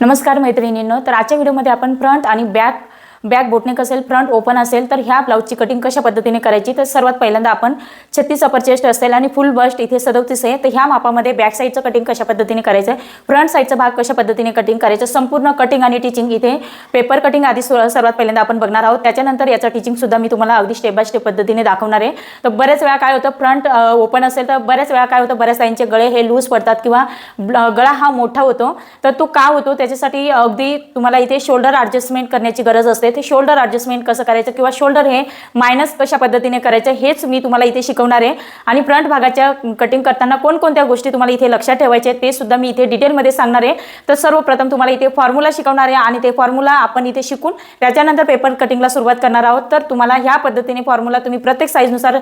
नमस्कार मैत्रिणींनो तर आजच्या व्हिडिओमध्ये आपण फ्रंट आणि बॅक बॅक बोटनेक असेल फ्रंट ओपन असेल तर ह्या ब्लाऊजची कटिंग कशा पद्धतीने करायची? तर सर्वात पहिल्यांदा आपण छत्तीस अपर चेस्ट असेल आणि फुल बस्ट इथे सदोतीस आहे तर ह्या मापामध्ये बॅक साईडचं कटिंग कशा पद्धतीने करायचं? आहे फ्रंट साईडचा भाग कशा पद्धतीने कटिंग करायचं? संपूर्ण कटिंग आणि टिचिंग इथे पेपर कटिंग आधी सर्वात पहिल्यांदा आपण बघणार आहोत. त्याच्यानंतर याचं टिचिंग सुद्धा मी तुम्हाला अगदी स्टेप बाय स्टेप पद्धतीने दाखवणार आहे. तर बऱ्याच वेळा काय होतं फ्रंट ओपन असेल तर बऱ्याच वेळा काय होतं बऱ्याच ताईंचे गळे हे लूज पडतात किंवा ब्ल- गळा हा मोठा होतो. तर तो का होतो? त्याच्यासाठी अगदी तुम्हाला इथे शोल्डर ॲडजस्टमेंट करण्याची गरज असते. ते शोल्डर ॲडजस्टमेंट कसं करायचं किंवा शोल्डर हे मायनस कशा पद्धतीने करायचं हेच मी तुम्हाला इथे शिकवणार आहे. आणि फ्रंट भागाच्या कटिंग करताना कोणकोणत्या गोष्टी तुम्हाला इथे लक्षात ठेवायचे ते सुद्धा मी इथे डिटेलमध्ये सांगणार आहे. तर सर्वप्रथम तुम्हाला इथे फॉर्म्युला शिकवणार आहे आणि ते फॉर्म्युला आपण इथे शिकून त्याच्यानंतर पेपर कटिंगला सुरुवात करणार आहोत. तर तुम्हाला ह्या पद्धतीने फॉर्म्युला तुम्ही प्रत्येक साईजनुसार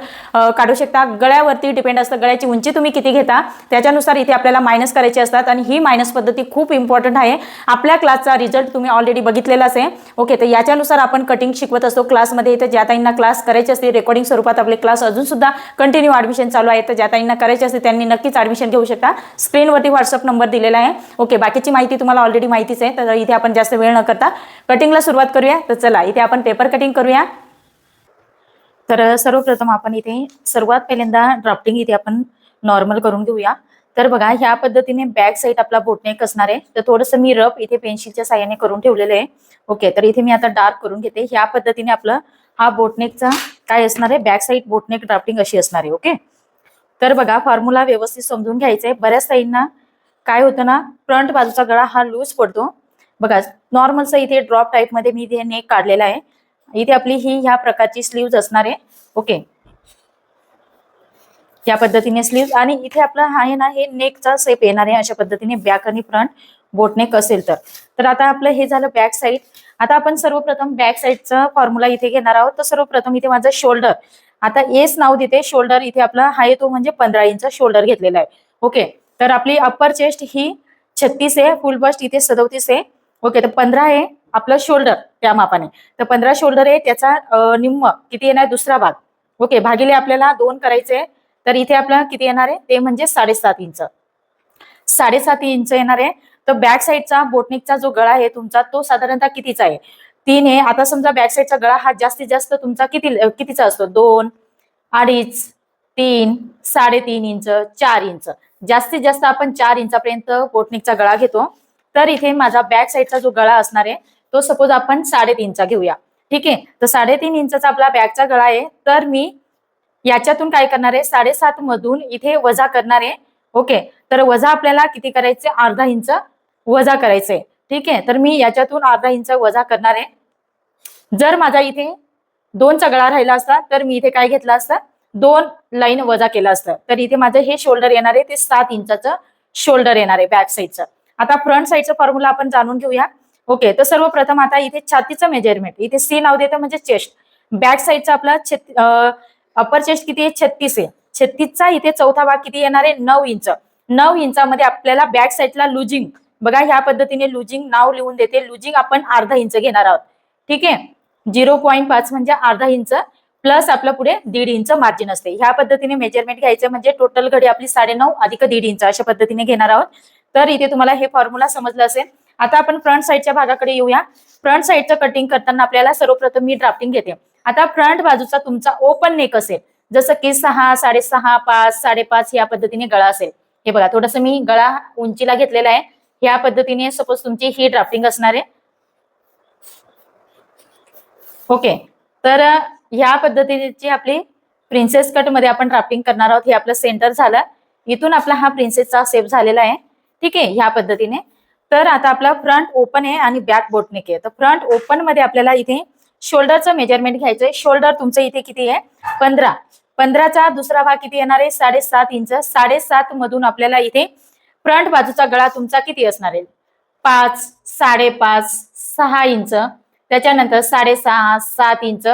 काढू शकता. गळ्यावरती डिपेंड असतं गळ्याची उंची तुम्ही किती घेता त्याच्यानुसार इथे आपल्याला मायनस करायचे असतात आणि ही मायनस पद्धती खूप इम्पॉर्टंट आहे. आपल्या क्लासचा रिझल्ट तुम्ही ऑलरेडी बघितलेलाच आहे. ओके तर याच्या याच्यानुसार आपण कटिंग शिकवत असतो. क्लासमध्ये इथे ज्या ताईंना क्लास करायचे असते रेकॉर्डिंग स्वरूपात आपले क्लास अजून सुद्धा कंटिन्यू ॲडमिशन चालू आहे. तर ज्या ताईंना करायचे असते त्यांनी नक्कीच ॲडमिशन घेऊ शकता. स्क्रीनवरती व्हॉट्सअप नंबर दिलेला आहे. ओके बाकीची माहिती तुम्हाला ऑलरेडी माहितीच आहे. तर इथे आपण जास्त वेळ न करता कटिंगला सुरुवात करूया. तर चला इथे आपण पेपर कटिंग करूया. तर सर्वप्रथम आपण इथे सर्वात पहिल्यांदा ड्राफ्टिंग इथे आपण नॉर्मल करून घेऊया. तर बघा ह्या पद्धतीने बॅक साईड आपला बोटनेक असणार आहे. तर थोडंसं मी रफ इथे पेन्सिलच्या साह्याने करून ठेवलेलं आहे. ओके तर इथे मी आता डार्क करून घेते. ह्या पद्धतीने आपलं हा बोटनेकचा काय असणार आहे? बॅक साईड बोटनेक ड्राफ्टिंग अशी असणार आहे. ओके तर बघा फॉर्म्युला व्यवस्थित समजून घ्यायचा आहे बऱ्याच साईडना काय होतं ना फ्रंट बाजूचा गळा हा लूज पडतो. बघा नॉर्मलचा इथे ड्रॉप टाईपमध्ये मी इथे नेक काढलेला आहे. इथे आपली ही ह्या प्रकारची स्लीव्ज असणार आहे. ओके या पद्धतीने स्लीव्ह आणि इथे आपला हा आहे ना हे नेकचा सेप येणार आहे अशा पद्धतीने बॅक आणि फ्रंट बोटनेक असेल तर. तर आता आपलं हे झालं बॅक साईड आता आपण सर्वप्रथम बॅक साईडचा फॉर्म्युला इथे घेणार आहोत. तर सर्वप्रथम इथे माझं शोल्डर आता एस नाव देते. शोल्डर इथे आपला हा येतो म्हणजे पंधरा इंच शोल्डर घेतलेला आहे. ओके तर आपली अप्पर चेस्ट ही छत्तीस आहे. फुल बस्ट इथे सदोतीस आहे. ओके तर पंधरा आहे आपलं शोल्डर त्या मापाने. तर पंधरा शोल्डर आहे. त्याचा निम्म किती येणार? दुसरा भाग. ओके भागिले आपल्याला दोन करायचे आहे. तर इथे आपल्याला किती येणार आहे? ते म्हणजे साडेसात इंच. साडेसात इंच येणार आहे. तर बॅक साईडचा बोटनिकचा जो गळा आहे तुमचा तो साधारणतः कितीचा आहे? तीन आहे. आता समजा बॅक साईडचा गळा हा जास्तीत जास्त तुमचा किती कितीचा असतो? दोन अडीच तीन साडेतीन इंच चार इंच. जास्तीत जास्त आपण चार इंचापर्यंत बोटनिकचा गळा घेतो. तर इथे माझा बॅक साईडचा जो गळा असणार आहे तो सपोज आपण साडेतीनचा घेऊया. ठीक आहे? तर साडेतीन इंचचा आपला बॅकचा गळा आहे. तर मी याच्यातून काय करणार? आहे साडेसात मधून इथे वजा करणार. आहे ओके. तर वजा आपल्याला किती करायचे? अर्धा इंच वजा करायचंय ठीक आहे? तर मी याच्यातून अर्धा इंच वजा करणार. आहे जर माझा इथे दोन चगळा राहिला असता तर मी इथे काय घेतला असता? दोन लाईन वजा केलं असतं. तर इथे माझं हे शोल्डर येणार आहे. ते सात इंचाचं शोल्डर येणार आहे बॅक साईडचं. आता फ्रंट साईडचं फॉर्म्युला आपण जाणून घेऊया. ओके. तर सर्वप्रथम आता इथे छातीचं मेजरमेंट. इथे सी नाव देतं म्हणजे चेस्ट. बॅक साईडचा आपला छत अपर चेस्ट किती आहे? छत्तीस आहे. छत्तीसचा इथे चौथा भाग किती येणार आहे? नऊ इंच. नऊ इंचामध्ये आपल्याला बॅक साईडला लुजिंग बघा ह्या पद्धतीने लुजिंग नाव लिहून देते. लुजिंग आपण अर्धा इंच घेणार आहोत. ठीक आहे? झिरो पॉईंट पाच म्हणजे अर्धा इंच प्लस आपलं पुढे दीड इंच मार्जिन असते. ह्या पद्धतीने मेजरमेंट घ्यायचं म्हणजे टोटल घडी आपली साडेनऊ अधिक दीड इंच अशा पद्धतीने घेणार आहोत. तर इथे तुम्हाला हे फॉर्म्युला समजलं असेल. आता आपण फ्रंट साईडच्या भागाकडे येऊया. फ्रंट साईडचं कटिंग करताना आपल्याला सर्वप्रथम मी ड्राफ्टिंग घेते. आता फ्रंट बाजूचा तुमचा ओपन नेक असेल. जसं की सहा साडेसहा पाच साडेपाच या पद्धतीने गळा असेल. हे बघा थोडस मी गळा उंचीला घेतलेला आहे. या पद्धतीने सपोज तुमची ही ड्राफ्टिंग असणार आहे. ओके तर ह्या पद्धतीची आपली प्रिन्सेस कटमध्ये आपण ड्राफ्टिंग करणार आहोत. हे आपलं सेंटर झालं. इथून आपला हा प्रिन्सेसचा सेप झालेला आहे. ठीक आहे? ह्या पद्धतीने. तर आता आपला फ्रंट ओपन आहे आणि बॅक बोटनेक आहे तर फ्रंट ओपनमध्ये आपल्याला इथे शोल्डरचं मेजरमेंट घ्यायचंय. शोल्डर तुमचं इथे किती आहे? पंधरा. पंधराचा दुसरा भाग किती येणार आहे? साडेसात इंच. साडेसात मधून आपल्याला इथे फ्रंट बाजूचा गळा तुमचा किती असणार आहे? पाच साडेपाच सहा इंच. त्याच्यानंतर साडेसहा सात इंच.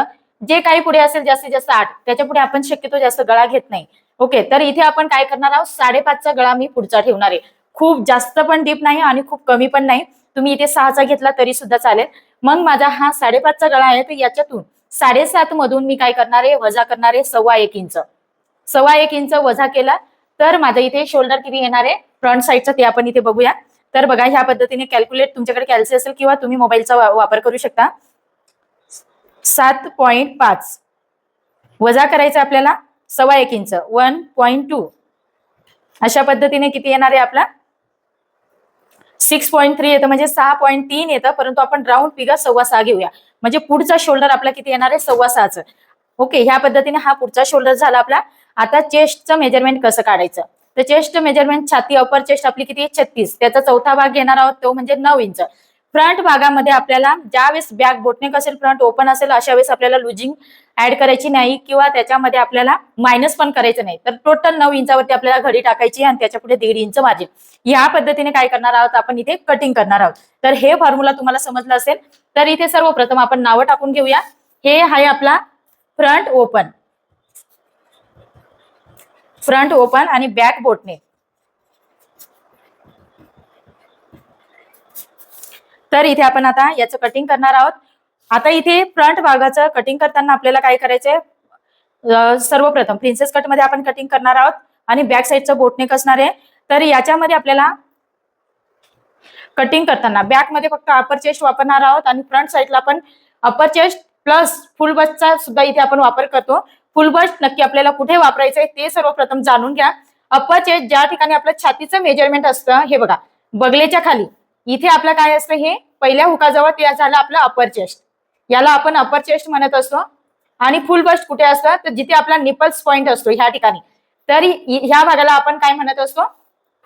जे काही पुढे असेल जास्तीत जास्त आठ. त्याच्या पुढे आपण शक्यतो जास्त गळा घेत नाही. ओके तर इथे आपण काय करणार आहोत? साडेपाचचा गळा मी पुढचा ठेवणार आहे. खूप जास्त पण डीप नाही आणि खूप कमी पण नाही. तुम्ही इथे सहाचा घेतला तरी सुद्धा चालेल. मग माझा हा साडेपाचचा गळा आहे तर याच्यातून साडेसात मधून मी काय करणार आहे? वजा करणार आहे सव्वा एक इंच. सव्वा एक इंच वजा केला तर माझ्या इथे शोल्डर किती येणार आहे? फ्रंट साईडचं ते आपण इथे बघूया. तर बघा ह्या पद्धतीने कॅल्क्युलेट तुमच्याकडे कॅल्सी असेल किंवा तुम्ही मोबाईलचा वापर करू शकता. सात पॉईंट पाच. वजा करायचं आपल्याला सव्वा एक इंच. One point two. अशा पद्धतीने किती येणार आहे आपला? सिक्स पॉईंट थ्री येतं म्हणजे सहा पॉईंट तीन येतं परंतु आपण राऊंड फिगर सव्वा सहा घेऊया. म्हणजे पुढचा शोल्डर आपला किती येणार आहे? सव्वा सहाचं. ओके ह्या पद्धतीने हा पुढचा शोल्डर झाला आपला. आता चेस्टचं मेजरमेंट कसं काढायचं? तर चेस्ट मेजरमेंट छाती अपर चेस्ट आपली किती आहे? छत्तीस. त्याचा चौथा भाग घेणार आहोत तो म्हणजे नऊ इंच. फ्रंट भागामध्ये आपल्याला ज्यावेळेस बॅक बोटनेक असेल फ्रंट ओपन असेल अशा वेळेस आपल्याला लुजिंग ऍड करायची नाही किंवा त्याच्यामध्ये आपल्याला मायनस पण करायचं नाही. तर टोटल नऊ इंचावरती आपल्याला घडी टाकायची आणि त्याच्या पुढे दीड इंच मार्जिन या पद्धतीने काय करणार आहोत आपण इथे कटिंग करणार आहोत. तर हे फॉर्म्युला तुम्हाला समजलं असेल. तर इथे सर्वप्रथम आपण नावं टाकून घेऊया. हे आहे आपला फ्रंट ओपन फ्रंट ओपन आणि बॅक बोटने तर इथे आपण आता याचं कटिंग करणार आहोत. आता इथे फ्रंट भागाचं कटिंग करताना आपल्याला काय करायचंय? सर्वप्रथम प्रिन्सेस कटमध्ये आपण कटिंग करणार आहोत आणि बॅक साईडचं बोटनेक असणार आहे. तर याच्यामध्ये आपल्याला कटिंग करताना बॅकमध्ये फक्त अपर चेस्ट वापरणार आहोत आणि फ्रंट साईडला आपण अपर चेस्ट प्लस फुल बसचा सुद्धा इथे आपण वापर करतो. फुल बस्ट नक्की आपल्याला कुठे वापरायचं आहे ते सर्वप्रथम जाणून घ्या. अपर चेस्ट ज्या ठिकाणी आपलं छातीचं मेजरमेंट असतं हे बघा. बगलेच्या खाली. इथे आपलं काय असतं हे? पहिल्या हुकाजवळ ते झालं आपलं अपर चेस्ट याला आपण अपर चेस्ट म्हणत असतो. आणि फुल बस्ट कुठे असतं? तर जिथे आपला निपल्स पॉइंट असतो ह्या ठिकाणी. तर ह्या भागाला आपण काय म्हणत असतो?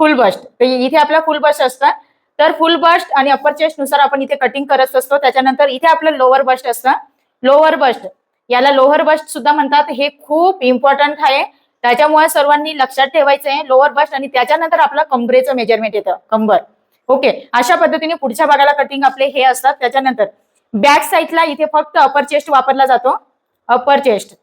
फुल बस्ट तर इथे आपला फुल बस्ट असतं. तर फुल बस्ट आणि अपर चेस्टनुसार आपण इथे कटिंग करत असतो. त्याच्यानंतर इथे आपलं लोअर बस्ट असतं. लोअर बस्ट याला लोअर बस्ट सुद्धा म्हणतात. हे खूप इम्पॉर्टंट आहे. त्याच्यामुळे सर्वांनी लक्षात ठेवायचं आहे लोअर बस्ट आणि त्याच्यानंतर आपलं कंबरेचं मेजरमेंट येतं. कंबर. ओके अशा पद्धतीने पुढच्या भागाला कटिंग आपले हे असतात. त्याच्यानंतर बॅक साईडला इथे फक्त अपर चेस्ट वापरला जातो. अपर चेस्ट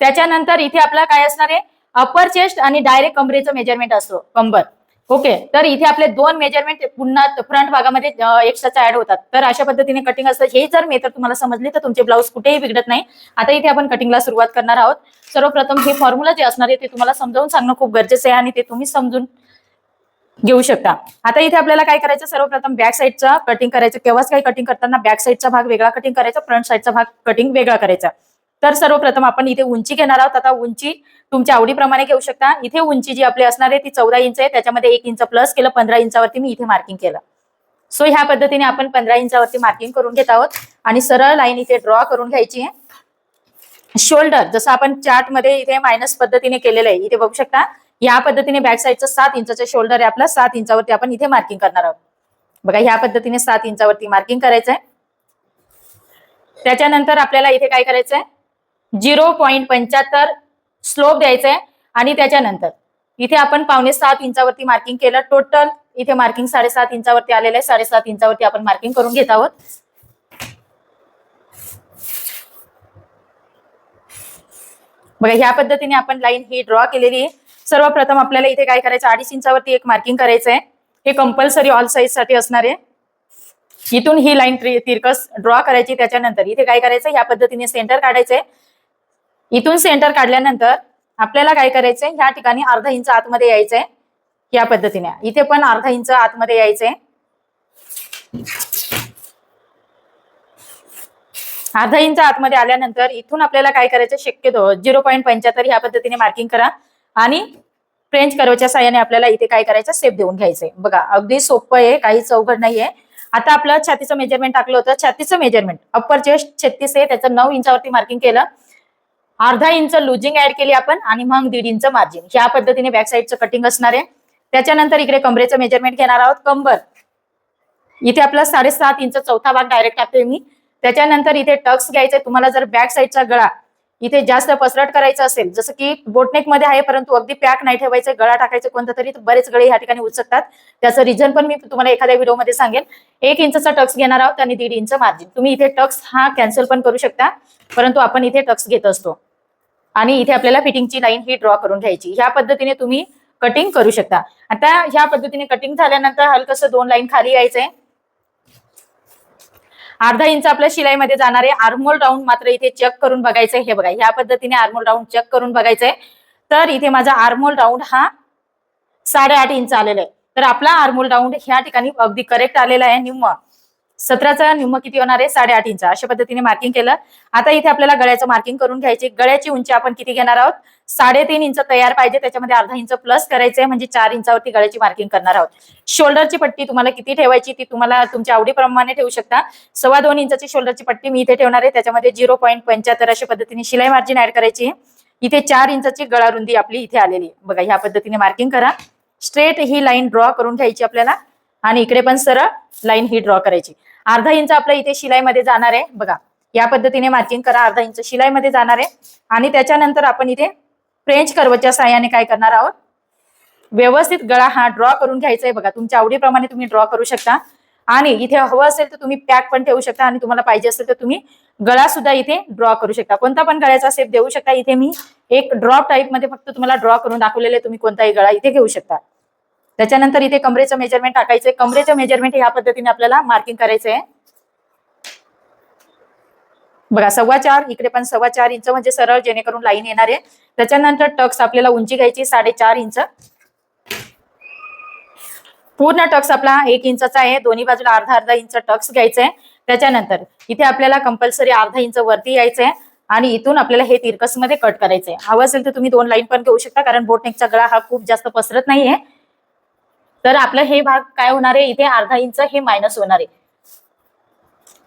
त्याच्यानंतर इथे आपला काय असणार आहे? अपर चेस्ट आणि डायरेक्ट कमरेचं मेजरमेंट असतो कंबर. ओके तर इथे आपले दोन मेजरमेंट पुन्हा फ्रंट भागामध्ये एक्स्ट्राचा ऍड होतात. तर अशा पद्धतीने कटिंग असतं. हे जर मेथड तुम्हाला समजली तर तुमचे ब्लाऊज कुठेही बिघडत नाही. आता इथे आपण कटिंगला सुरुवात करणार आहोत. सर्वप्रथम हे फॉर्म्युला जे असणार आहे ते तुम्हाला समजावून सांगणं खूप गरजेचं आहे आणि ते तुम्ही समजून घेऊ शकता. आता इथे आपल्याला काय करायचं? सर्वप्रथम बॅक साईडचा कटिंग करायचं. केव्हाच काही कटिंग करताना बॅक साईडचा भाग वेगळा कटिंग करायचा. फ्रंट साईडचा भाग कटिंग वेगळा करायचा. तर सर्वप्रथम आपण इथे उंची घेणार आहोत. आता उंची तुमच्या आवडीप्रमाणे घेऊ शकता. इथे उंची जी आपली असणार आहे ती चौदा इंच आहे. त्याच्यामध्ये एक इंच प्लस केलं पंधरा इंचावरती मी इथे मार्किंग केलं. सो ह्या पद्धतीने आपण पंधरा इंचावरती मार्किंग करून घेत आहोत. आणि सरळ लाईन इथे ड्रॉ करून घ्यायची आहे. शोल्डर जसं आपण चार्टमध्ये इथे मायनस पद्धतीने केलेलं आहे इथे बघू शकता. या पद्धतीने बॅक साईडचं सात इंचाचं शोल्डर आहे आपला. सात इंचावरती आपण इथे मार्किंग करणार आहोत. बघा ह्या पद्धतीने सात इंचावरती मार्किंग करायचंय. त्याच्यानंतर आपल्याला इथे काय करायचंय? झिरो पॉईंट पंच्याहत्तर स्लोप द्यायचंय. आणि त्याच्यानंतर इथे आपण पावणे सात इंचावरती मार्किंग केलं. टोटल इथे मार्किंग साडेसात इंचावरती आलेलं आहे. साडेसात इंचावरती आपण मार्किंग करून घेत आहोत. बघा ह्या पद्धतीने आपण लाईन ही ड्रॉ केलेली आहे. सर्वप्रथम आपल्याला इथे काय करायचं? अडीच इंचावरती एक मार्किंग करायचं आहे हे कंपल्सरी ऑल साईजसाठी असणार आहे. इथून ही लाईन तिरकस ड्रॉ करायची. त्याच्यानंतर इथे काय करायचं ह्या पद्धतीने सेंटर काढायचंय. इथून सेंटर काढल्यानंतर आपल्याला काय करायचंय? ह्या ठिकाणी अर्धा इंच आतमध्ये यायचंय. या पद्धतीने. इथे पण अर्धा इंच आतमध्ये यायचंय. अर्धा इंच आतमध्ये आल्यानंतर इथून आपल्याला काय करायचं शक्यतो झिरो पॉईंट पंच्याहत्तर ह्या पद्धतीने मार्किंग करा. आणि फ्रेंच कर्वच्या साह्याने आपल्याला इथे काय करायचं सेप देऊन घ्यायचंय. बघा अगदी सोपं आहे काहीच अवघड नाहीये. आता आपलं छातीचं मेजरमेंट टाकलं होतं. छातीचं मेजरमेंट अप्पर चेस्ट छत्तीस आहे त्याचं नऊ इंचावरती मार्किंग केलं. अर्धा इंच लुजिंग ऍड केली आपण आणि मग दीड इंच मार्जिन ह्या पद्धतीने बॅक साईडचं कटिंग असणार आहे. त्याच्यानंतर इकडे कमरेचं मेजरमेंट घेणार आहोत कंबर. इथे आपला साडेसात इंच चौथा भाग डायरेक्ट टाकतोय मी. त्याच्यानंतर इथे टक्स घ्यायचे तुम्हाला जर बॅक साईडचा गळा इथे जास्त पसरट करायचं असेल जसं की बोटनेकमध्ये आहे परंतु अगदी पॅक नाही ठेवायचं गळा टाकायचं कोणतं तरी बरेच गळे ह्या ठिकाणी उचकतात. त्याचं रिझन पण मी तुम्हाला एखाद्या व्हिडिओमध्ये सांगेन. एक इंचचा टक्स घेणार आहोत आणि दीड इंच मार्जिन तुम्ही इथे टक्स हा कॅन्सल पण करू शकता परंतु आपण इथे टक्स घेत असतो. आणि इथे आपल्याला फिटिंगची लाईन ही ड्रॉ करून घ्यायची. ह्या पद्धतीने तुम्ही कटिंग करू शकता. आता ह्या पद्धतीने कटिंग झाल्यानंतर हलकसं दोन लाईन खाली यायचंय. अर्धा इंच आपल्या शिलाईमध्ये जाणार आहे आर्मोल राऊंड मात्र इथे चेक करून बघायचंय. हे बघा ह्या पद्धतीने आर्मोल राऊंड चेक करून बघायचंय. तर इथे माझा आर्मोल राऊंड हा साडेआठ इंच आलेला आहे. तर आपला आर्मोल राऊंड ह्या ठिकाणी अगदी करेक्ट आलेला आहे. निम्म सतराचा निम्म किती होणार आहे? साडेआठ इंच. अशा पद्धतीने मार्किंग केलं. आता इथे आपल्याला गळ्याचं मार्किंग करून घ्यायची. गळ्याची उंची आपण किती घेणार आहोत? साडेतीन इंच तयार पाहिजे. त्याच्यामध्ये अर्धा इंच प्लस करायचंय. म्हणजे चार इंचावरती गळ्याची मार्किंग करणार आहोत. शोल्डरची पट्टी तुम्हाला किती ठेवायची? ती तुम्हाला तुमच्या आवडीप्रमाणे ठेवू शकता. सव्वा दोन इंचाची शोल्डरची पट्टी मी इथे ठेवणार आहे. त्याच्यामध्ये झिरो पॉईंट पंच्याहत्तर अशा पद्धतीने शिलाई मार्जिन ऍड करायची आहे. इथे चार इंचाची गळा रुंदी आपली इथे आलेली आहे. बघा ह्या पद्धतीने मार्किंग करा. स्ट्रेट ही लाईन ड्रॉ करून घ्यायची आपल्याला. आणि इकडे पण सरळ लाईन ही ड्रॉ करायची. अर्धा इंच आपल्या इथे शिलाईमध्ये जाणार आहे. बघा या पद्धतीने मार्किंग करा अर्धा इंच शिलाईमध्ये जाणार आहे. आणि त्याच्यानंतर आपण इथे फ्रेंच कर्वच्या साह्याने काय करणार आहोत? व्यवस्थित गळा हा ड्रॉ करून घ्यायचा आहे. बघा तुमच्या आवडीप्रमाणे तुम्ही ड्रॉ करू शकता. आणि इथे हवं असेल तर तुम्ही पॅक पण ठेवू शकता आणि तुम्हाला पाहिजे असेल तर तुम्ही गळा सुद्धा इथे ड्रॉ करू शकता. कोणता पण गळ्याचा शेप देऊ शकता. इथे मी एक ड्रॉप टाईपमध्ये फक्त तुम्हाला ड्रॉ करून दाखवलेले तुम्ही कोणताही गळा इथे घेऊ शकता. त्याच्यानंतर इथे कमरेचं मेजरमेंट टाकायचंय. कमरेचं मेजरमेंट ह्या पद्धतीने आपल्याला मार्किंग करायचंय. बघा सव्वा चार इकडे पण सव्वा चार इंच म्हणजे सरळ जेणेकरून लाईन येणार आहे. त्याच्यानंतर टक्स आपल्याला उंची घ्यायची साडेचार इंच. पूर्ण टक्स आपला एक इंचचा आहे. दोन्ही बाजूला अर्धा अर्धा इंच टक्स घ्यायचंय. त्याच्यानंतर इथे आपल्याला कंपल्सरी अर्धा इंच वरती यायचंय. आणि इथून आपल्याला हे तिरकसमध्ये कट करायचंय. हवं असेल तर तुम्ही दोन लाईन पण घेऊ शकता कारण बोटनेकचा गळा हा खूप जास्त पसरत नाहीये. तर आपलं हे भाग काय होणार आहे? इथे अर्धा इंच हे मायनस होणार आहे.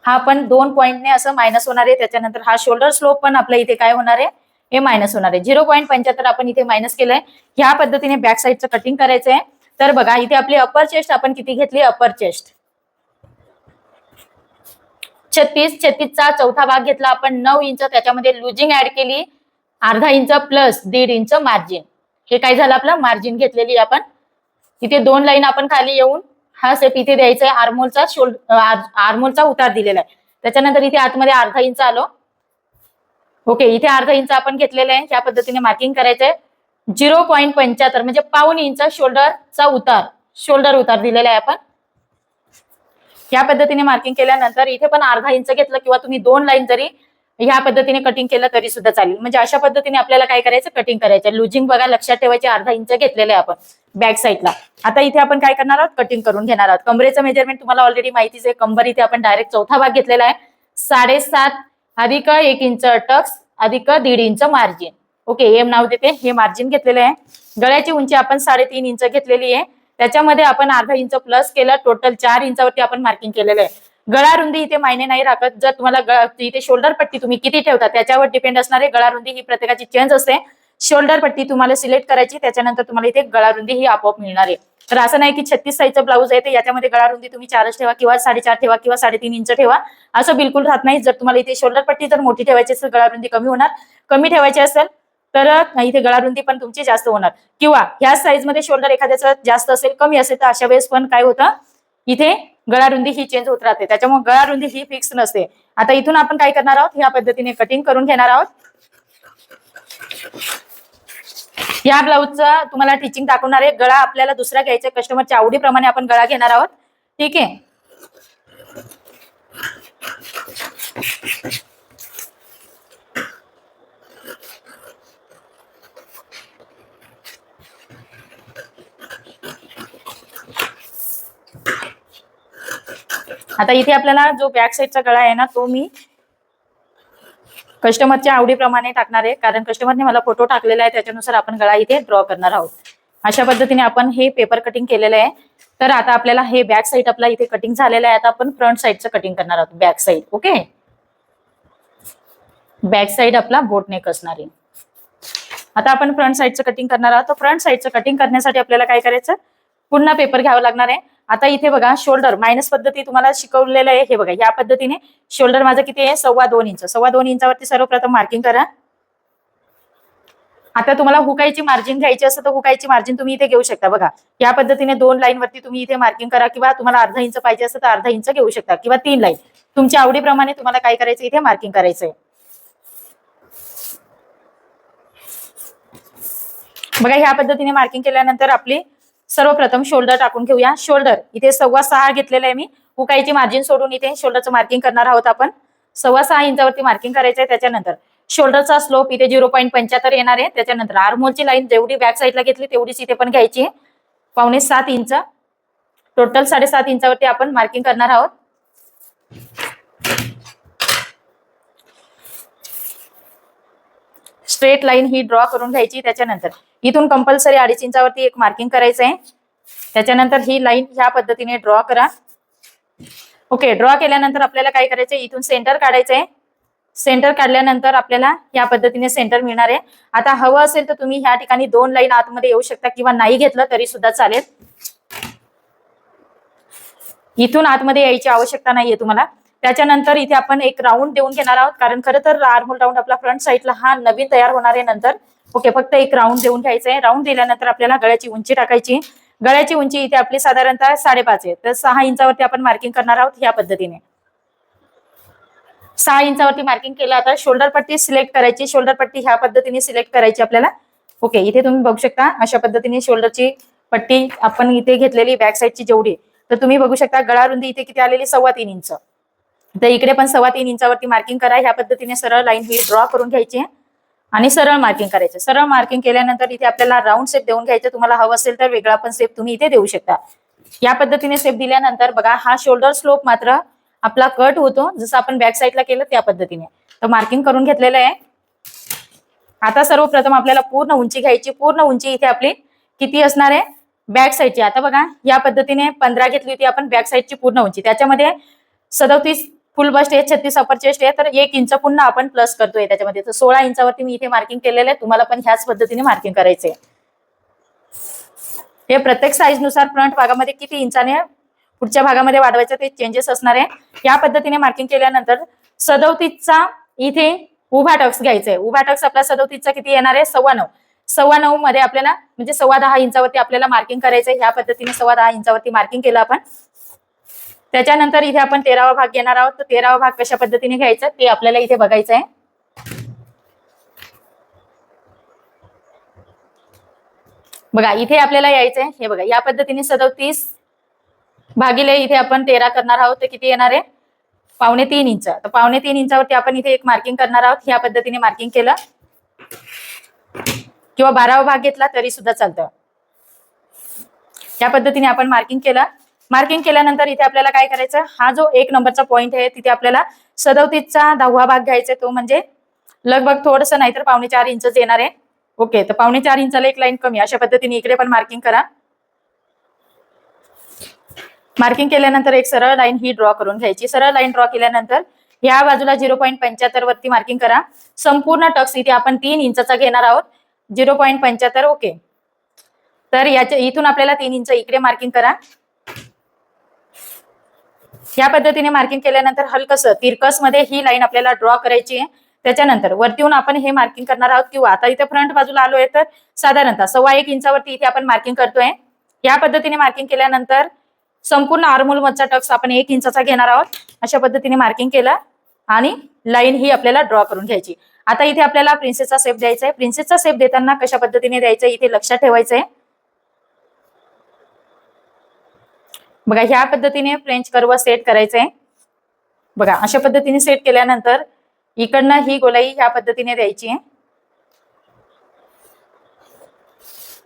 हा पण दोन पॉईंटने असं मायनस होणार आहे. त्याच्यानंतर हा शोल्डर स्लोप पण आपल्या इथे काय होणार आहे? हे मायनस होणार आहे. झिरो पॉईंट पंच्याहत्तर आपण इथे मायनस केलंय. ह्या पद्धतीने बॅक साईडचं कटिंग करायचंय तर बघा इथे आपली अपर चेस्ट आपण किती घेतली? अपर चेस्ट छत्तीस छत्तीसचा चौथा भाग घेतला आपण नऊ इंच. त्याच्यामध्ये लुजिंग ऍड केली. अर्धा इंच प्लस दीड इंच मार्जिन हे काय झालं आपलं? मार्जिन घेतलेली आपण इथे दोन लाईन आपण खाली येऊन हा सेप इथे द्यायचा आहे. आर्मोलचा शोल्ड आर्मोलचा उतार दिलेला आहे. त्याच्यानंतर इथे आतमध्ये अर्धा इंच आलो. ओके इथे अर्धा इंच आपण घेतलेला आहे. या पद्धतीने मार्किंग करायचंय झिरो पॉईंट पंच्याहत्तर म्हणजे पाऊन इंच शोल्डरचा उतार शोल्डर उतार दिलेला आहे आपण. या पद्धतीने मार्किंग केल्यानंतर इथे पण अर्धा इंच घेतलं किंवा तुम्ही दोन लाईन जरी ह्या पद्धतीने कटिंग केलं तरी सुद्धा चालेल. म्हणजे अशा पद्धतीने आपल्याला काय करायचं? कटिंग करायचं. लुजिंग बघा लक्षात ठेवायचे अर्धा इंच घेतलेलं आहे आपण बॅक साईडला आता इथे आपण काय करणार आहोत? कटिंग करून घेणार आहोत. कमरेचं मेजरमेंट तुम्हाला ऑलरेडी माहितीच आहे. कंबर इथे आपण डायरेक्ट चौथा भाग घेतलेला आहे. साडेसात अधिक एक इंच टक्स अधिक दीड इंच मार्जिन ओके एम नाव देते. हे मार्जिन घेतलेलं आहे. गळ्याची उंची आपण साडेतीन इंच घेतलेली आहे. त्याच्यामध्ये आपण अर्धा इंच प्लस केलं. टोटल चार इंचावरती आपण मार्किंग केलेलं आहे. गळा रुंदी इथे मायने नाही राखत. जर तुम्हाला इथे शोल्डर पट्टी तुम्ही किती ठेवता त्याच्यावर डिपेंड असणारे गळारुंदी गळा रुंदी ही प्रत्येकाची चेंज असते. शोल्डर पट्टी तुम्हाला सिलेक्ट करायची त्याच्यानंतर तुम्हाला इथे गळा रुंदी ही आपोआप मिळणार आहे. तर असं नाही की छत्तीस साईजचं ब्लाऊज आहे तर याच्यामध्ये गळा रुंदी तुम्ही चारच ठेवा किंवा साडेचार ठेवा किंवा साडेतीन इंच ठेवा. असं बिलकुल राहत नाही. जर तुम्हाला इथे शोल्डर पट्टी जर मोठी ठेवायची असेल गळा रुंदी कमी होणार. कमी ठेवायची असेल तर इथे गळा रुंदी पण तुमची जास्त होणार. किंवा ह्या साईजमध्ये शोल्डर एखाद्याचं जास्त असेल कमी असेल तर अशा वेळेस पण काय होतं? इथे गळा रुंदी ही चेंज होत राहते. त्याच्यामुळे गळा रुंदी ही फिक्स नसते. आता इथून आपण काय करणार आहोत? ह्या पद्धतीने कटिंग करून घेणार आहोत. या ब्लाऊजचा तुम्हाला टिचिंग दाखवणार आहे. गळा आपल्याला दुसरा घ्यायचा कस्टमरच्या आवडीप्रमाणे आपण गळा घेणार आहोत. ठीक आहे? आता इथे आपल्याला जो बॅक साईडचा गळा आहे ना तो मी कस्टमरच्या आवडीप्रमाणे टाकणार आहे. कारण कस्टमरने मला फोटो टाकलेला आहे त्याच्यानुसार आपण गळा इथे ड्रॉ करणार आहोत. अशा पद्धतीने आपण हे पेपर कटिंग केलेलं आहे. तर आता आपल्याला हे बॅक साईड आपला इथे कटिंग झालेलं आहे. आता आपण फ्रंट साईडचं कटिंग करणार आहोत back side okay back side आपला बोट नेक असणार आहे. आता आपण फ्रंट साईडचं कटिंग करणार आहोत. तर फ्रंट साईडचं कटिंग करण्यासाठी आपल्याला काय करायचं? पुन्हा पेपर घ्यावं लागणार आहे. आता इथे बघा शोल्डर मायनस पद्धती तुम्हाला शिकवलेलं आहे. हे बघा या पद्धतीने शोल्डर माझं किती आहे? सव्वा दोन इंच सव्वा दोन इंचावरती सर्वप्रथम मार्किंग करा. आता तुम्हाला हुकायची मार्जिन घ्यायची असेल तर हुकायची मार्जिन तुम्ही इथे घेऊ शकता. बघा या पद्धतीने दोन लाईन वरती तुम्ही इथे मार्किंग करा किंवा तुम्हाला अर्धा इंच पाहिजे असेल तर अर्धा इंच घेऊ शकता किंवा तीन लाईन तुमच्या आवडीप्रमाणे तुम्हाला काय करायचं? इथे मार्किंग करायचंय. बघा ह्या पद्धतीने मार्किंग केल्यानंतर आपली सर्वप्रथम शोल्डर टाकून घेऊया. शोल्डर इथे सव्वा सहा घेतलेला आहे मी. हुकायची मार्जिन सोडून इथे शोल्डरचं मार्किंग करणार आहोत आपण. सव्वा सहा इंचावरती मार्किंग करायचं आहे त्याच्यानंतर. शोल्डरचा स्लोप इथे झिरो पॉईंट पंच्याहत्तर येणार आहे. त्याच्यानंतर आर्मोलची लाईन जेवढी बॅक साईडला घेतली तेवढीच इथे पण घ्यायची आहे. पावणे सात इंच. टोटल साडेसात इंचावरती आपण मार्किंग करणार आहोत. स्ट्रेट लाईन ही ड्रॉ करून घ्यायची त्याच्यानंतर. इथून कंपल्सरी अडीच इंचावरती एक मार्किंग करायचं आहे त्याच्यानंतर ही लाईन ह्या पद्धतीने ड्रॉ करा. ओके ड्रॉ केल्यानंतर आपल्याला काय करायचंय? इथून सेंटर काढायचंय. सेंटर काढल्यानंतर आपल्याला या पद्धतीने सेंटर मिळणार आहे. आता हवं असेल तर तुम्ही ह्या ठिकाणी दोन लाईन आतमध्ये येऊ शकता किंवा नाही घेतलं तरी सुद्धा चालेल. इथून आतमध्ये यायची आवश्यकता नाहीये तुम्हाला. त्याच्यानंतर इथे आपण एक राऊंड देऊन घेणार आहोत. कारण खरं तर आर्मोल राऊंड आपला फ्रंट साईडला हा नवीन तयार होणार आहे नंतर. ओके फक्त एक राऊंड देऊन घ्यायचं आहे. राऊंड दिल्यानंतर आपल्याला गळ्याची उंची टाकायची. गळ्याची उंची इथे आपली साधारणतः साडेपाच आहे. तर सहा इंचावरती आपण मार्किंग करणार आहोत या पद्धतीने. सहा इंचावरती मार्किंग केलं आता शोल्डर पट्टी सिलेक्ट करायची. शोल्डर पट्टी ह्या पद्धतीने सिलेक्ट करायची आपल्याला. ओके इथे तुम्ही बघू शकता अशा पद्धतीने शोल्डरची पट्टी आपण इथे घेतलेली बॅक साईडची जेवढी. तर तुम्ही बघू शकता गळा रुंदी इथे किती आलेली? सव्वा तीन इंच. तर इकडे पण सव्वा तीन इंचावरती मार्किंग करा. ह्या पद्धतीने सरळ लाईन ही ड्रॉ करून घ्यायची आहे. आणि सरळ मार्किंग करायचं. सरळ मार्किंग केल्यानंतर इथे आपल्याला राऊंड सेप देऊन घ्यायचं. तुम्हाला हवं असेल तर वेगळा पण सेप तुम्ही इथे देऊ शकता. या पद्धतीने सेप दिल्यानंतर बघा हा शोल्डर स्लोप मात्र आपला कट होतो. जसं आपण बॅक साईडला केलं त्या पद्धतीने. तर मार्किंग करून घेतलेलं आहे. आता सर्वप्रथम आपल्याला पूर्ण उंची घ्यायची. पूर्ण उंची इथे आपली किती असणार आहे? बॅक साईडची आता बघा या पद्धतीने पंधरा घेतली होती आपण बॅक साईडची पूर्ण उंची. त्याच्यामध्ये सदतीस फुल बस्ट आहे छत्तीस अपर चेस्ट आहे तर एक इंच पुन्हा आपण प्लस करतोय त्याच्यामध्ये. तर सोळा इंचावरती मी इथे मार्किंग केलेलं आहे. तुम्हाला पण ह्याच पद्धतीने मार्किंग करायचंय. हे प्रत्येक साईजनुसार फ्रंट भागामध्ये किती इंचाने पुढच्या भागामध्ये वाढवायचं ते चेंजेस असणार आहे. या पद्धतीने मार्किंग केल्यानंतर सदोतीसचा इथे उभा टक्स घ्यायचा आहे उभा टक्स आपला सदोतीसचा किती येणार आहे? सव्वा नऊ. सव्वा नऊ मध्ये आपल्याला म्हणजे सव्वा दहा इंचावरती आपल्याला मार्किंग करायचं आहे ह्या पद्धतीने सव्वा दहा इंचावरती मार्किंग केलं आपण. त्याच्यानंतर इथे आपण तेरावा भाग घेणार आहोत. तर तेरावा भाग कशा पद्धतीने घ्यायचा ते आपल्याला इथे बघायचं आहे बघा इथे आपल्याला यायचं आहे हे बघा या पद्धतीने सदोतीस भागिले इथे आपण तेरा करणार आहोत. ते किती येणार आहे? पावणे तीन इंच. तर पावणे तीन इंचावरती आपण इथे एक मार्किंग करणार आहोत. ह्या पद्धतीने मार्किंग केलं. किंवा बारावा भाग घेतला तरी सुद्धा चालतं. या पद्धतीने आपण मार्किंग केलं. मार्किंग केल्यानंतर इथे आपल्याला काय करायचं? हा जो एक नंबरचा पॉईंट आहे तिथे आपल्याला सदोतीसचा दहावा भाग घ्यायचा तो म्हणजे लगभग थोडस नाही तर पावणे चार इंचच येणार आहे. ओके तर पावणे चार इंचाला एक लाईन कमी अशा पद्धतीने इकडे पण मार्किंग करा. मार्किंग केल्यानंतर एक सरळ लाईन ही ड्रॉ करून घ्यायची. सरळ लाईन ड्रॉ केल्यानंतर या बाजूला झिरो पॉईंट पंच्याहत्तर वरती मार्किंग करा. संपूर्ण टक्स इथे आपण तीन इंचा घेणार आहोत. झिरो पॉईंट पंच्याहत्तर ओके तर याच्या इथून आपल्याला तीन इंच इकडे मार्किंग करा. या पद्धतीने मार्किंग केल्यानंतर हलकस तिरकसमध्ये ही लाईन आपल्याला ड्रॉ करायची आहे. त्याच्यानंतर वरती येऊन आपण हे मार्किंग करणार आहोत. किंवा आता इथे फ्रंट बाजूला आलोय तर साधारणतः सव्वा एक इंचावरती इथे आपण मार्किंग करतोय. या पद्धतीने मार्किंग केल्यानंतर संपूर्ण आर्मोल मधचा टक्स आपण एक इंचाचा घेणार आहोत. अशा पद्धतीने मार्किंग केलं आणि लाईन ही आपल्याला ड्रॉ करून घ्यायची. आता इथे आपल्याला प्रिन्सेसचा सेप द्यायचा आहे. प्रिन्सेसचा सेप देताना कशा पद्धतीने द्यायचं इथे लक्षात ठेवायचंय बघा ह्या पद्धतीने फ्रेंच कर्व सेट करायचंय. बघा अशा पद्धतीने सेट केल्यानंतर इकडनं ही गोलाई ह्या पद्धतीने द्यायची आहे.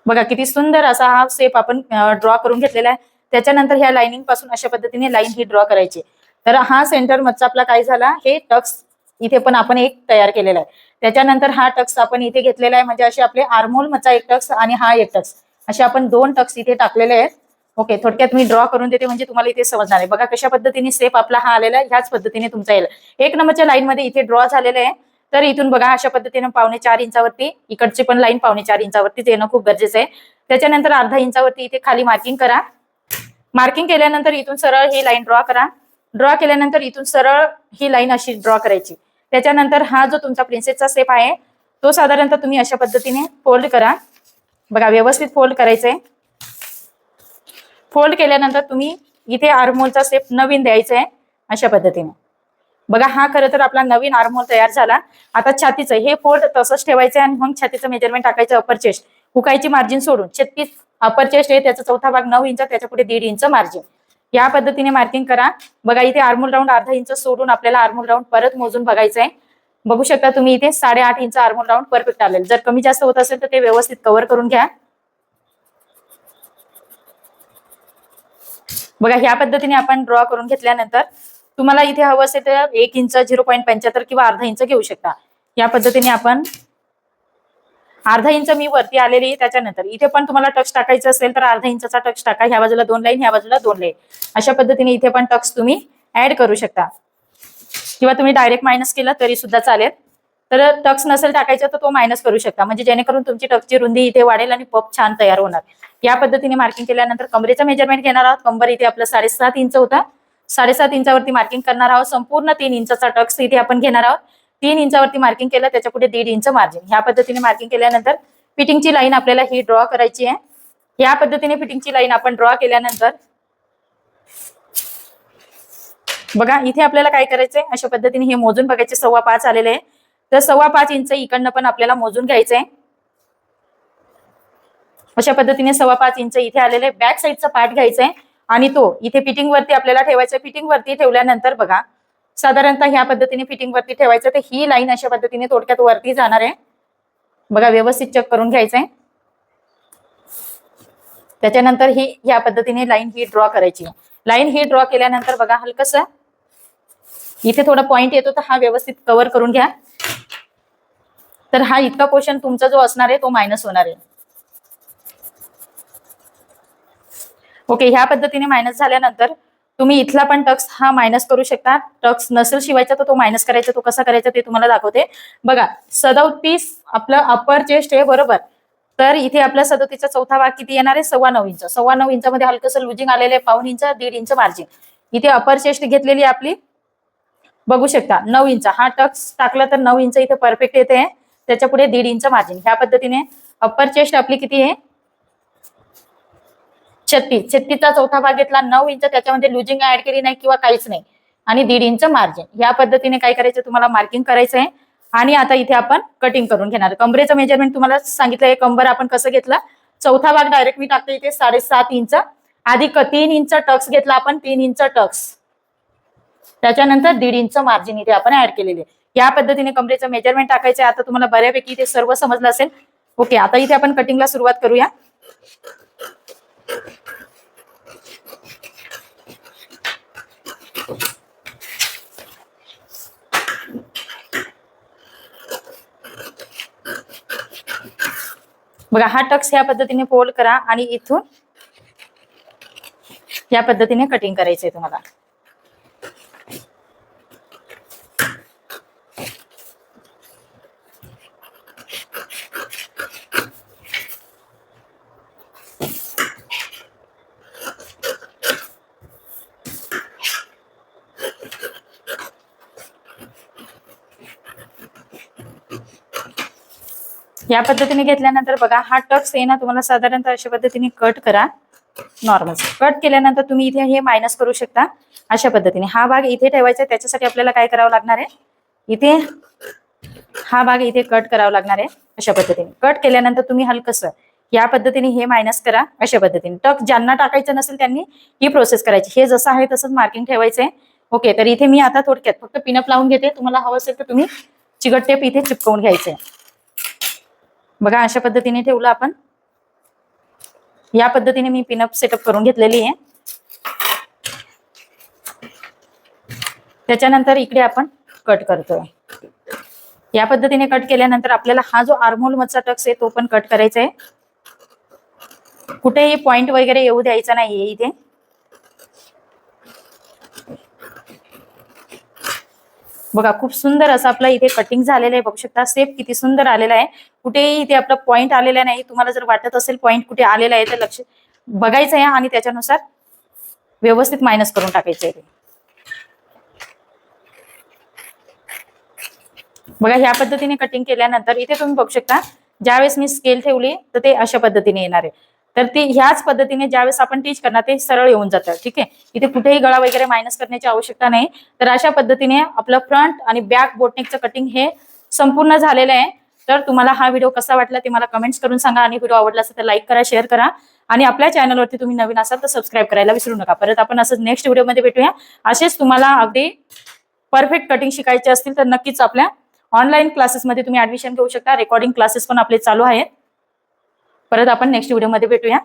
बघा किती सुंदर असा हा सेप आपण ड्रॉ करून घेतलेला आहे. त्याच्यानंतर ह्या लाईनिंगपासून अशा पद्धतीने लाईन ही ड्रॉ करायची. तर हा सेंटर मधचा आपला काय झाला? हे टक्स इथे पण आपण एक तयार केलेला आहे. त्याच्यानंतर हा टक्स आपण इथे घेतलेला आहे म्हणजे असे आपले आर्मोल मधचा एक टक्स आणि हा एक टक्स असे आपण दोन टक्स इथे टाकलेले आहेत. ओके थोडक्यात मी ड्रॉ करून देते म्हणजे तुम्हाला इथे समजणार आहे. बघा कशा पद्धतीने स्टेप आपला हा आलेला आहे ह्याच पद्धतीने तुमचा येईल. एक नंबरच्या लाईन मध्ये इथे ड्रॉ झालेला आहे. तर इथून बघा अशा पद्धतीने पावणे चार इंचावरती इकडची पण लाईन पावणे चार इंचावरतीच येणं खूप गरजेचं आहे. त्याच्यानंतर अर्धा इंचावरती इथे खाली मार्किंग करा. मार्किंग केल्यानंतर इथून सरळ ही लाईन ड्रॉ करा. ड्रॉ केल्यानंतर इथून सरळ ही लाईन अशी ड्रॉ करायची. त्याच्यानंतर हा जो तुमचा प्रिन्सेसचा स्टेप आहे तो साधारणतः तुम्ही अशा पद्धतीने फोल्ड करा. बघा व्यवस्थित फोल्ड करायचंय. फोल्ड केल्यानंतर तुम्ही इथे आर्मोलचा स्टेप नवीन द्यायचा आहे अशा पद्धतीने. बघा हा खरं तर आपला नवीन आर्मोल तयार झाला. आता छातीचं हे फोल्ड तसंच ठेवायचं आणि मग छातीचं मेजरमेंट टाकायचं अपर चेस्ट हुकायची मार्जिन सोडून. छत्तीस अपर चेस्ट आहे त्याचा चौथा भाग नऊ इंच त्याच्या पुढे दीड इंच मार्जिन या पद्धतीने मार्किंग करा. बघा इथे आर्मोल राऊंड अर्धा इंच सोडून आपल्याला आर्मोल राऊंड परत मोजून बघायचं आहे. बघू शकता तुम्ही इथे साडेआठ इंच आर्मोल राऊंड परफेक्ट आलेल. जर कमी जास्त होत असेल तर ते व्यवस्थित कव्हर करून घ्या. बघा ह्या पद्धतीने आपण ड्रॉ करून घेतल्यानंतर तुम्हाला इथे हवं असेल तर एक इंच झिरो पॉईंट पंच्याहत्तर किंवा अर्धा इंच घेऊ शकता. या पद्धतीने आपण अर्धा इंच मी वरती आलेली आहे त्याच्यानंतर इथे पण तुम्हाला टक्स टाकायचं असेल तर अर्धा इंचा टक्स टाका ह्या बाजूला दोन लाईन ह्या बाजूला दोन लाईन. अशा पद्धतीने इथे पण टक्स तुम्ही ऍड करू शकता. किंवा तुम्ही डायरेक्ट मायनस केलं तरी सुद्धा चालेल. तर टक्स नसेल टाकायचं तर तो मायनस करू शकता. म्हणजे जेणेकरून तुमची टक्सची रुंदी इथे वाढेल आणि पप छान तयार होणार. या पद्धतीने मार्किंग केल्यानंतर कमरेचा मेजरमेंट घेणार आहोत. कंबर इथे आपलं साडेसात इंच होता. साडेसात इंचावरती मार्किंग करणार आहोत. संपूर्ण तीन इंचा टक्स इथे आपण घेणार आहोत. तीन इंचावरती मार्किंग केलं त्याच्या पुढे दीड इंच मार्जिन ह्या पद्धतीने मार्किंग केल्यानंतर फिटिंगची लाईन आपल्याला ही ड्रॉ करायची आहे. या पद्धतीने फिटिंगची लाईन आपण ड्रॉ केल्यानंतर बघा इथे आपल्याला काय करायचंय? अशा पद्धतीने हे मोजून बघायचे. सव्वा पाच आलेले आहे. तर सव्वा पाच इंच इकडनं पण आपल्याला मोजून घ्यायचंय. अशा पद्धतीने सव्वा पाच इंच इथे आलेले बॅक साईडचा पार्ट घ्यायचा आहे आणि तो इथे फिटिंग वरती आपल्याला ठेवायचा फिटिंग वरती ठेवल्यानंतर बघा साधारणतः ह्या पद्धतीने फिटिंग वरती ठेवायचं तर ही लाईन अशा पद्धतीने थोडक्यात वरती जाणार आहे. बघा व्यवस्थित चेक करून घ्यायचंय. त्याच्यानंतर ही या पद्धतीने लाईन ही ड्रॉ करायची. लाईन ही ड्रॉ केल्यानंतर बघा हलकस इथे थोडा पॉइंट येतो तर हा व्यवस्थित कव्हर करून घ्या. तर हा इतका क्वेश्चन तुमचा जो असणार आहे तो मायनस होणार आहे. ओके ह्या पद्धतीने मायनस झाल्यानंतर तुम्ही इथला पण टक्स हा मायनस करू शकता. टक्स नसेल शिवायचा तर तो मायनस करायचा तो कसा करायचा ते तुम्हाला दाखवते. बघा सदोतीस आपलं अपर चेस्ट आहे बरोबर. तर इथे आपल्या सदतीचा चौथा भाग किती येणार आहे? सव्वा नऊ इंच. सव्वा नऊ इंचामध्ये हलकसं लुजिंग आलेलं आहे पाऊन इंच दीड इंच मार्जिन इथे अपर चेस्ट घेतलेली आहे आपली. बघू शकता नऊ इंच. हा टक्स टाकला तर नऊ इंच इथे परफेक्ट येते. त्याच्या पुढे दीड इंच मार्जिन ह्या पद्धतीने अप्पर चेस्ट आपली किती आहे? छत्तीस. छत्तीसचा चौथा भाग घेतला नऊ इंच त्याच्यामध्ये लुजिंग ऍड केली नाही किंवा काहीच नाही. आणि दीड इंच मार्जिन या पद्धतीने काय करायचं? तुम्हाला मार्किंग करायचं आहे आणि आता इथे आपण कटिंग करून घेणार. कमरेचं मेजरमेंट तुम्हाला सांगितलंय. कंबर आपण कसं घेतलं? चौथा भाग डायरेक्ट मी टाकतो इथे साडेसात इंच. आधी तीन इंच टक्स घेतला आपण तीन इंच टक्स त्याच्यानंतर दीड इंच मार्जिन इथे आपण ऍड केलेले. आहे. या पद्धतीने कमरेचं मेजरमेंट टाकायचं आहे आता तुम्हाला बऱ्यापैकी ते सर्व समजलं असेल. ओके आता इथे आपण कटिंगला सुरुवात करूया. बघा हा टक्स या पद्धतीने फोल्ड करा आणि इथून या पद्धतीने कटिंग करायचंय तुम्हाला. या पद्धतीने घेतल्यानंतर बघा हा टक्स आहे ना तुम्हाला साधारणतः अशा पद्धतीने कट करा. नॉर्मल कट केल्यानंतर तुम्ही इथे हे मायनस करू शकता. अशा पद्धतीने. हा भाग इथे ठेवायचा आहे त्याच्यासाठी आपल्याला काय करावं लागणार आहे? इथे हा भाग इथे कट करावा लागणार आहे अशा पद्धतीने. कट केल्यानंतर तुम्ही हलकस या पद्धतीने हे मायनस करा अशा पद्धतीने. टक ज्यांना टाकायचं नसेल त्यांनी ही प्रोसेस करायची. हे जसं आहे तसंच मार्किंग ठेवायचं आहे. ओके तर इथे मी आता थोडक्यात फक्त पिनअप लावून घेते. तुम्हाला हवं असेल तर तुम्ही चिकट टेप इथे चिपकवून घ्यायचंय बघा अशा पद्धतीने ठेवलं आपण. या पद्धतीने मी पिनअप सेटअप करून घेतलेली आहे. त्याच्यानंतर इकडे आपण कट करतोय. या पद्धतीने कट केल्यानंतर आपल्याला हा जो आर्मोल मधचा टक्स आहे तो पण कट करायचा आहे. कुठेही पॉइंट वगैरे येऊ द्यायचा नाहीये इथे. बघा खूप सुंदर असं आपलं इथे कटिंग झालेलं आहे. बघू शकता सेप किती सुंदर आलेला आहे. कुठेही इथे आपला पॉइंट आलेला नाही. तुम्हाला जर वाटत असेल पॉइंट कुठे आलेला आहे तर लक्ष बघायचं आहे आणि त्याच्यानुसार व्यवस्थित मायनस करून टाकायचं आहे. ते. बघा ह्या पद्धतीने कटिंग केल्यानंतर इथे तुम्ही बघू शकता ज्यावेळेस मी स्केल ठेवली तर ते अशा पद्धतीने येणार आहे. तर ते ह्याच पद्धतीने ज्यावेळेस आपण टीच करणार ते सरळ येऊन जातं ठीक आहे? इथे कुठेही गळा वगैरे मायनस करण्याची आवश्यकता नाही. तर अशा पद्धतीने आपलं फ्रंट आणि बॅक बोटनेकचं कटिंग हे संपूर्ण झालेलं आहे. तर तुम्हाला हा व्हिडिओ कसा वाटला ते मला कमेंट्स करून सांगा आणि व्हिडिओ आवडला असेल तर लाईक करा शेअर करा. आणि आपल्या चॅनलवरती तुम्ही नवीन असाल तर सबस्क्राईब करायला विसरू नका. परत आपण असं नेक्स्ट व्हिडिओमध्ये भेटूया. असेच तुम्हाला अगदी परफेक्ट कटिंग शिकायचे असतील तर नक्कीच आपल्या ऑनलाईन क्लासेसमध्ये तुम्ही ऍडमिशन घेऊ शकता. रेकॉर्डिंग क्लासेस पण आपले चालू आहेत. परत आपण नेक्स्ट व्हिडिओमध्ये भेटूया.